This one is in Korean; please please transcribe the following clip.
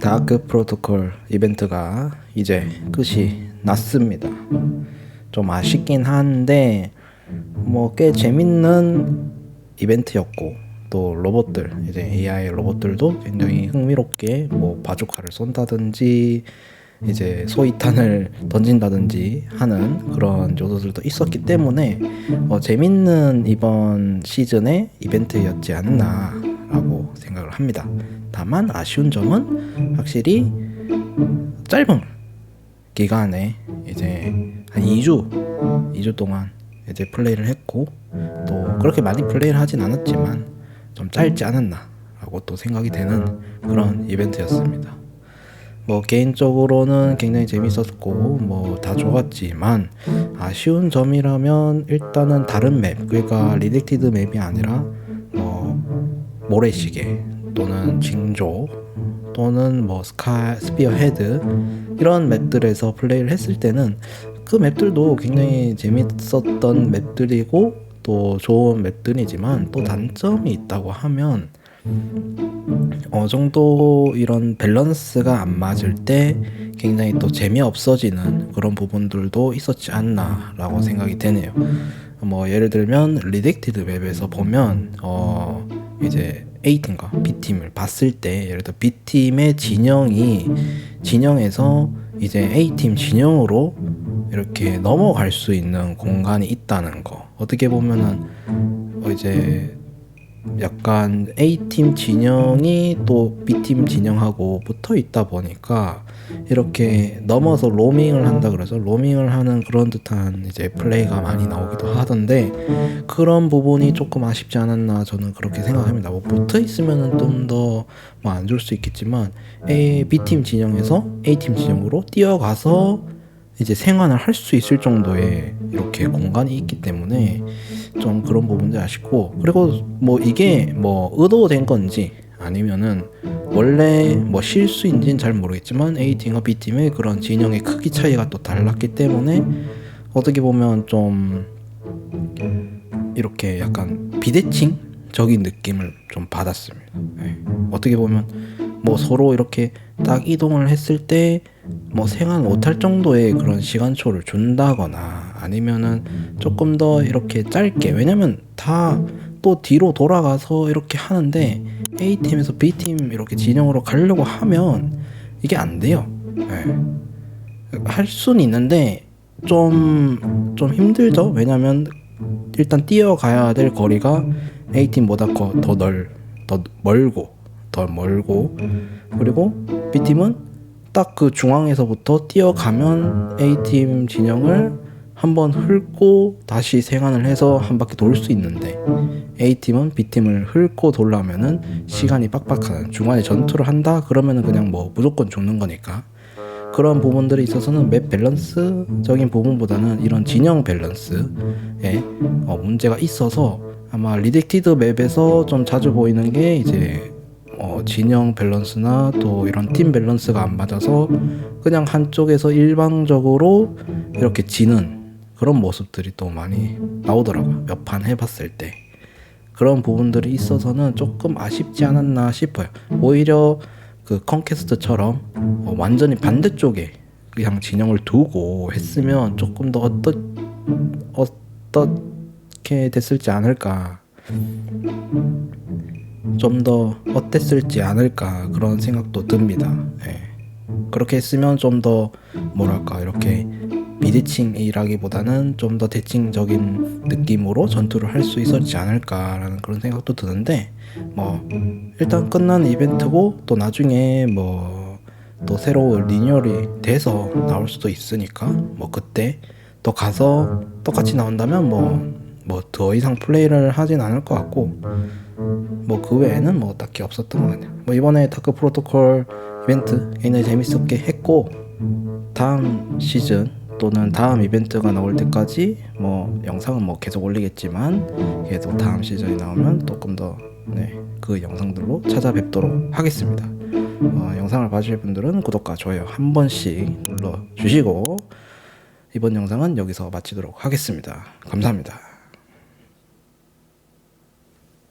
다크 프로토콜 이벤트가 이제 끝이 났습니다. 좀 아쉽긴 한데 뭐 꽤 재밌는 이벤트였고 또 로봇들 이제 AI 로봇들도 굉장히 흥미롭게 뭐 바주카를 쏜다든지 이제 소이탄을 던진다든지 하는 그런 요소들도 있었기 때문에 어, 재밌는 이번 시즌의 이벤트였지 않나라고 생각을 합니다. 다만 아쉬운 점은 확실히 짧은 기간에 이제 한 2주 2주 동안 이제 플레이를 했고 또 그렇게 많이 플레이를 하진 않았지만 좀 짧지 않았나라고 또 생각이 되는 그런 이벤트였습니다. 뭐 개인적으로는 굉장히 재밌었고 뭐 다 좋았지만 아쉬운 점이라면 일단은 다른 맵 그러니까 리젝티드 맵이 아니라 뭐 모래시계 또는 징조 또는 뭐 스카 스피어 헤드 이런 맵들에서 플레이를 했을 때는 그 맵들도 굉장히 재밌었던 맵들이고 또 좋은 맵들이지만 또 단점이 있다고 하면 어느 정도 이런 밸런스가 안 맞을 때 굉장히 또 재미없어지는 그런 부분들도 있었지 않나라고 생각이 되네요. 뭐 예를 들면 리젝티드 맵에서 보면 어 이제 A팀과 B팀을 봤을 때 예를 들어 B팀의 진영이 진영에서 이제 A팀 진영으로 이렇게 넘어갈 수 있는 공간이 있다는 거 어떻게 보면은 어 이제 약간 A팀 진영이 또 B팀 진영하고 붙어 있다 보니까 이렇게 넘어서 로밍을 한다 그래서 로밍을 하는 그런 듯한 이제 플레이가 많이 나오기도 하던데 그런 부분이 조금 아쉽지 않았나 저는 그렇게 생각합니다. 뭐 붙어 있으면은 좀 더 뭐 안 좋을 수 있겠지만 A, B팀 진영에서 A팀 진영으로 뛰어가서 이제 생활을 할 수 있을 정도의 이렇게 공간이 있기 때문에 좀 그런 부분들 아쉽고 그리고 뭐 이게 뭐 의도된 건지 아니면은 원래 뭐 실수인지는 잘 모르겠지만 A팀과 B팀의 그런 진영의 크기 차이가 또 달랐기 때문에 어떻게 보면 좀 이렇게 약간 비대칭적인 느낌을 좀 받았습니다. 예. 어떻게 보면 뭐 서로 이렇게 딱 이동을 했을 때 뭐 생활 못할 정도의 그런 시간초를 준다거나 아니면은 조금 더 이렇게 짧게 왜냐면 다 또 뒤로 돌아가서 이렇게 하는데 A팀에서 B팀 이렇게 진영으로 가려고 하면 이게 안 돼요. 예. 할 수는 있는데 좀, 좀 힘들죠. 왜냐면 일단 뛰어가야 될 거리가 A팀보다 거- 더 넓, 더 멀고, 더 멀고, 그리고 B팀은 딱 그 중앙에서부터 뛰어가면 A팀 진영을 한번 훑고 다시 생환을 해서 한 바퀴 돌 수 있는데 A팀은 B팀을 훑고 돌려면은 시간이 빡빡한 중간에 전투를 한다? 그러면은 그냥 뭐 무조건 죽는 거니까. 그런 부분들이 있어서는 맵 밸런스적인 부분보다는 이런 진영 밸런스에 어, 문제가 있어서 아마 리젝티드 맵에서 좀 자주 보이는 게 이제 어, 진영 밸런스나 또 이런 팀 밸런스가 안 맞아서 그냥 한쪽에서 일방적으로 이렇게 지는 그런 모습들이 또 많이 나오더라고요. 몇 판 해봤을 때. 그런 부분들이 있어서는 조금 아쉽지 않았나 싶어요. 오히려 그 컨퀘스트처럼 어, 완전히 반대쪽에 그냥 진영을 두고 했으면 조금 더 어떠, 어떻게 됐을지 않을까. 좀 더 어땠을지 않을까 그런 생각도 듭니다. 예. 그렇게 했으면 좀 더 뭐랄까 이렇게 비대칭이라기보다는 좀 더 대칭적인 느낌으로 전투를 할 수 있었지 않을까라는 그런 생각도 드는데 뭐 일단 끝난 이벤트고 또 나중에 뭐 또 새로 리뉴얼이 돼서 나올 수도 있으니까 뭐 그때 또 가서 똑같이 나온다면 뭐 뭐 더 이상 플레이를 하진 않을 것 같고 뭐 그 외에는 뭐 딱히 없었던 것 같아요. 뭐 이번에 다크 프로토콜 이벤트 굉장히 재밌었게 했고 다음 시즌 또는 다음 이벤트가 나올 때까지 뭐 영상은 뭐 계속 올리겠지만 계속 다음 시즌이 나오면 조금 더 네, 그 영상들로 찾아뵙도록 하겠습니다. 어, 영상을 봐주실 분들은 구독과 좋아요 한 번씩 눌러 주시고 이번 영상은 여기서 마치도록 하겠습니다. 감사합니다.